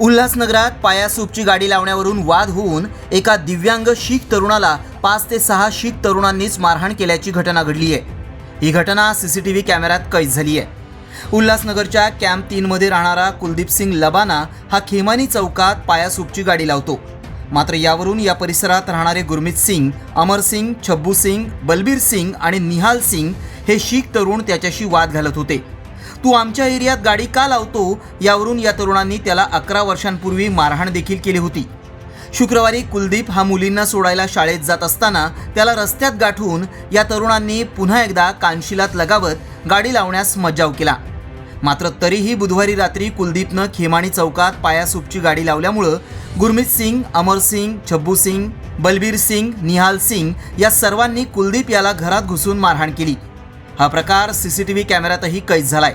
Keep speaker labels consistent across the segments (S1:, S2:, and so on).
S1: उल्हासनगरात पायासूपची गाडी लावण्यावरून वाद होऊन एका दिव्यांग शीख तरुणाला पाच ते सहा शीख तरुणांनीच मारहाण केल्याची घटना घडली आहे. ही घटना सी सी टी व्ही कॅमेऱ्यात कैद झाली आहे. उल्हासनगरच्या कॅम्प तीनमध्ये राहणारा कुलदीप सिंग लबाना हा खेमानी चौकात पायासूपची गाडी लावतो. मात्र यावरून या परिसरात राहणारे गुरमीत सिंग अमर सिंग छब्बू सिंग बलबीर सिंग आणि निहाल सिंग हे शीख तरुण त्याच्याशी वाद घालत होते. तू आमच्या एरियात गाडी का लावतो? यावरून या तरुणांनी त्याला अकरा वर्षांपूर्वी मारहाण देखील केली होती. शुक्रवारी कुलदीप हा मुलींना सोडायला शाळेत जात असताना त्याला रस्त्यात गाठून या तरुणांनी पुन्हा एकदा कानशिलात लगावत गाडी लावण्यास मज्जाव केला. मात्र तरीही बुधवारी रात्री कुलदीपनं खेमाणी चौकात पायासूपची गाडी लावल्यामुळं गुरमीत सिंग अमर सिंग छब्बू सिंग बलबीर सिंग निहाल सिंग या सर्वांनी कुलदीप याला घरात घुसून मारहाण केली. हा प्रकार सी सी टी व्ही कॅमेऱ्यातही कैद झालाय.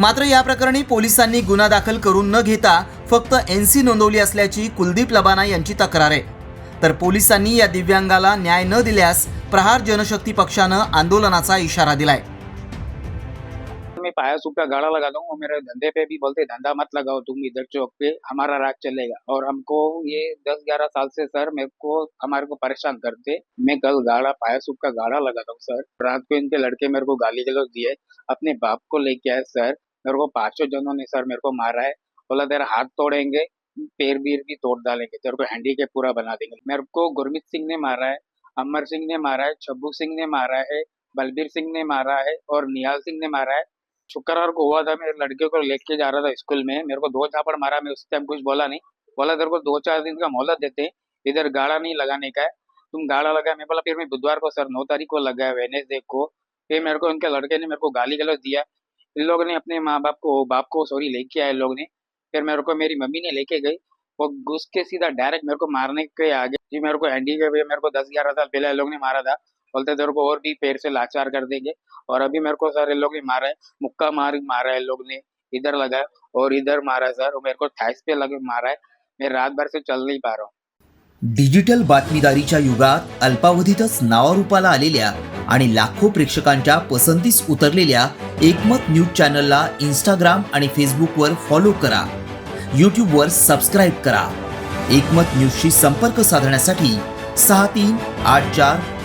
S1: मात्र या प्रकरणी पोलिसांनी गुन्हा दाखल करून न घेता फक्त एन सी नोंदवली असल्याची कुलदीप लबाना यांची तक्रार आहे. तर पोलिसांनी या दिव्यांगाला न्याय न दिल्यास प्रहार जनशक्ती पक्षानं आंदोलनाचा इशारा दिलाय.
S2: मैं पाया सूप का गाड़ा हूँ और मेरे धंधे पे भी बोलते, धंधा मत लगाओ, तुम इधर चौक पे, हमारा राज चलेगा। और हमको ये दस ग्यारह साल से, सर, मेरे को, हमारे को परेशान करते, मैं कल गाड़ा, पाया सूप का गाड़ा लगाता हूँ सर। रात को इनके लड़के मेरे को गाली गलौज दिए, अपने बाप को लेके आए, सर। मेरे को पाँचों जनों ने, सर, मेरे को मारा है। बोला, तेरा हाथ तोड़ेंगे, पैर बीर भी तोड़ डालेंगे, तेरे को हैंडी के पूरा बना देंगे। मेरे को गुरमीत सिंह ने मारा है, अमर सिंह ने मारा है, छब्बू सिंह ने मारा है, बलबीर सिंह ने मारा है और निहाल सिंह ने मारा है। शुक्रवार को हुआ था, मेरे लड़के को लेके जा रहा था स्कूल में। मेरे को दो झापड़ मारा, मैं उस टाइम कुछ बोला नहीं। बोला, तेरे को दो चार दिन का मोहलत देते हैं, इधर गाड़ा नहीं लगाने का है। तुम गाड़ा लगा मैं बोला, फिर मैं बुधवार को सर, नौ तारीख को लगाया वेनेसडे को। फिर मेरे को, उनके लड़के ने मेरे को गाली गलौज दिया। इन लोगों ने अपने माँ बाप को बाप को सॉरी लेके आए लोग ने। फिर मेरे को, मेरी मम्मी ने लेके गई। वो घुस के सीधा डायरेक्ट मेरे को मारने के आगे। जी, मेरे को हैंडी के मेरे को दस ग्यारह साल पहले लोग ने मारा था। बोलते तेरे को और भी पैर से लाचार कर देंगे। और अभी मेरे को सर इन लोग ने मारा है मुक्का मार मारा है इन लोग ने इधर लगाया और इधर मारा सर और मेरे को थैस पे लगे मारा है। मैं रात भर से चल नहीं पा रहा हूँ।
S1: डिजिटल बातमीदारीच्या युगात अल्पावधीतच नावारूपाला आलेल्या आणि लाखो प्रेक्षकांच्या पसंतीस उतरलेल्या एकमत न्यूज चॅनलला इंस्टाग्राम आणि फेसबुकवर फॉलो करा. यूट्यूबवर सबस्क्राईब करा. एकमत न्यूजशी संपर्क साधण्यासाठी सहा तीन आठ चार